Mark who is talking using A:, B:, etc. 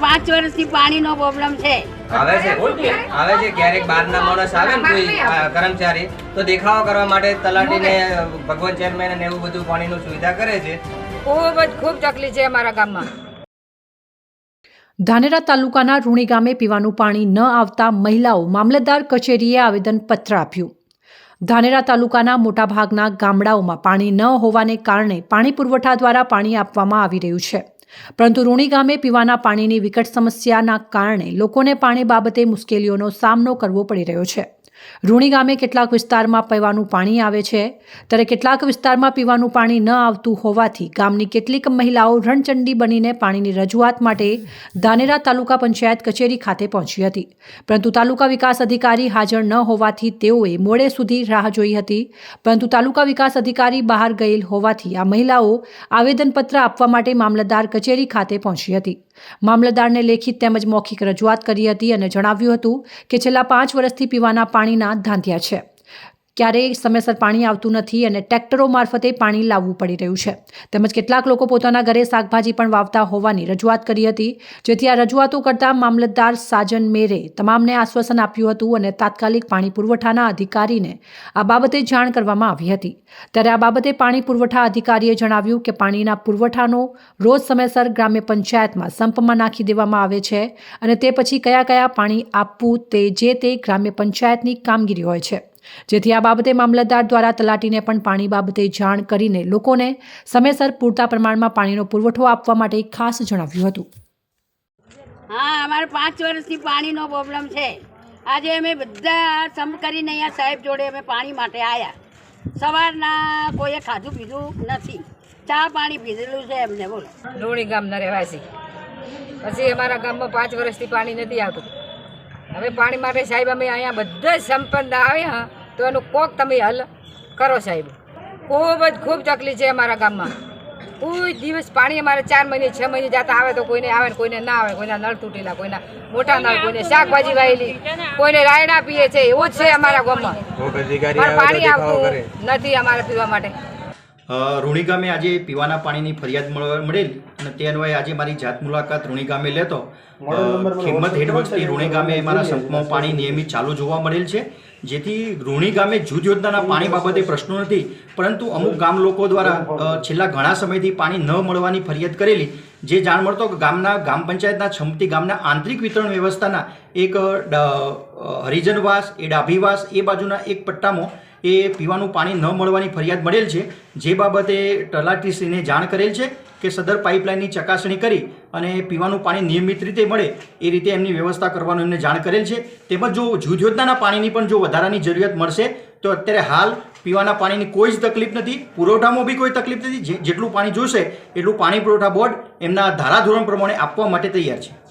A: પાંચ વર્ષથી પાણીનો પ્રોબ્લેમ છે.
B: આવે છે. આવે છે. ક્યારેક બહારના માણસ આવે ને કોઈ કર્મચારી તો દેખાવો કરવા માટે તલાટીને ભગવાન ચેરમેન ને એવું બધું પાણીનું સુવિધા કરે છે?
C: ખૂબ જ ખૂબ તકલીફ છે અમારા ગામમાં.
D: ધાનેરા તાલુકાના રૂણી ગામે પીવાનું પાણી ન આવતા મહિલાઓ મામલતદાર કચેરીએ આવેદનપત્ર આપ્યું. ધાનેરા તાલુકાના મોટાભાગના ગામડાઓમાં પાણી ન હોવાને કારણે પાણી પુરવઠા દ્વારા પાણી આપવામાં આવી રહ્યું છે. પરંતુ રૂણી ગામે પીવાના પાણીની વિકટ સમસ્યાના કારણે લોકોને પાણી બાબતે મુશ્કેલીઓનો સામનો કરવો પડી રહ્યો છે. રૂણી ગામે કેટલાક વિસ્તારમાં પીવાનું પાણી આવે છે. ત્યારે કેટલાક વિસ્તારમાં પીવાનું પાણી ન આવતું હોવાથી ગામની કેટલીક મહિલાઓ રણચંડી બનીને પાણીની રજૂઆત માટે ધાનેરા તાલુકા પંચાયત કચેરી ખાતે પહોંચી હતી. પરંતુ તાલુકા વિકાસ અધિકારી હાજર ન હોવાથી તેઓએ મોડે સુધી રાહ જોઈ હતી. પરંતુ તાલુકા વિકાસ અધિકારી બહાર ગયેલ હોવાથી આ મહિલાઓ આવેદનપત્ર આપવા માટે મામલતદાર કચેરી ખાતે પહોંચી હતી. મામલતદારને લેખિત તેમજ મૌખિક રજૂઆત કરી હતી અને જણાવ્યું હતું કે છેલ્લા પાંચ વર્ષથી પીવાના પાણીના ધાંધ્યા છે. ક્યારેય સમયસર પાણી આવતું નથી અને ટ્રેક્ટરો મારફતે પાણી લાવવું પડી રહ્યું છે. તેમજ કેટલાક લોકો પોતાના ઘરે શાકભાજી પણ વાવતા હોવાની રજૂઆત કરી હતી, જેથી આ રજૂઆતો કરતા મામલતદાર સાજન મેરે તમામને આશ્વાસન આપ્યું હતું અને તાત્કાલિક પાણી પુરવઠાના અધિકારીને આ બાબતે જાણ કરવામાં આવી હતી. ત્યારે આ બાબતે પાણી પુરવઠા અધિકારીએ જણાવ્યું કે પાણીના પુરવઠાનો રોજ સમયસર ગ્રામ્ય પંચાયતમાં સંપમાં નાખી દેવામાં આવે છે અને તે પછી કયા કયા પાણી આપવું તે જે તે ગ્રામ્ય પંચાયતની કામગીરી હોય છે. જેથી આ બાબતે મામલતદાર દ્વારા તલાટીને પણ પાણી બાબતે જાણ કરીને લોકોને સમયસર પૂરતા પ્રમાણમાં પાણીનો પુરવઠો આપવા માટે ખાસ જણાવ્યું હતું.
A: હા અમારે પાંચ વર્ષથી પાણીનો પ્રોબ્લેમ છે. આજે અમે બધા સમ કરીને અહીંયા સાહેબ જોડે અમે પાણી માટે આવ્યા સવારના કોઈએ ખાધું પીધું નથી. ચા પાણી પીધેલું છે એમને બોલો.
C: લોણી ગામના રહેવાસી. પછી અમારા ગામમાં પાંચ વર્ષથી પાણી નથી આવતું. હવે પાણી માટે સાહેબ અમે અહીંયા બધા સંપન્ન આવ્યા તો એનું કોક તમે હલ કરો સાહેબ. ખૂબ જ ખૂબ તકલીફ છે અમારા ગામમાં. કોઈ દિવસ પાણી અમારે ચાર મહિને છ મહિને જતા આવે તો કોઈને આવે ને કોઈને ના આવે કોઈના નળ તૂટેલા કોઈના મોટા નળ કોઈને શાકભાજી વાયેલી કોઈને રાયડા પીએ છે એવું જ છે અમારા ગામમાં. પાણી આવતું નથી અમારે પીવા માટે.
E: રૂણી ગામે આજે પીવાના પાણીની ફરિયાદ મળેલ અને તે અન્વયે આજે મારી જાત મુલાકાત રૂણી ગામે લેતો. ખિંમત હેઠળથી રૂણી ગામે મારા સંપમાં પાણી નિયમિત ચાલુ જોવા મળેલ છે. જેથી રૂણી ગામે જૂથ યોજનાના પાણી બાબતે પ્રશ્નો નથી પરંતુ અમુક ગામ લોકો દ્વારા છેલ્લા ઘણા સમયથી પાણી ન મળવાની ફરિયાદ કરેલી જે જાણ મળતો ગામના ગામ પંચાયતના છમતી ગામના આંતરિક વિતરણ વ્યવસ્થાના એક હરિજનવાસ એ ડાભીવાસ એ બાજુના એક પટ્ટામાં એ પીવાનું પાણી ન મળવાની ફરિયાદ મળેલ છે. જે બાબતે તલાટીશ્રીને જાણ કરેલ છે કે સદર પાઇપલાઇનની ચકાસણી કરી અને પીવાનું પાણી નિયમિત રીતે મળે એ રીતે એમની વ્યવસ્થા કરવાનું એમને જાણ કરેલ છે. તેમજ જો જૂથ પાણીની પણ જો વધારાની જરૂરિયાત મળશે, તો અત્યારે હાલ પીવાના પાણીની કોઈ જ તકલીફ નથી, પુરવઠામાં બી કોઈ તકલીફ નથી. જેટલું પાણી જોશે, એટલું પાણી પુરવઠા બોર્ડ એમના ધારાધોરણ પ્રમાણે આપવા માટે તૈયાર છે.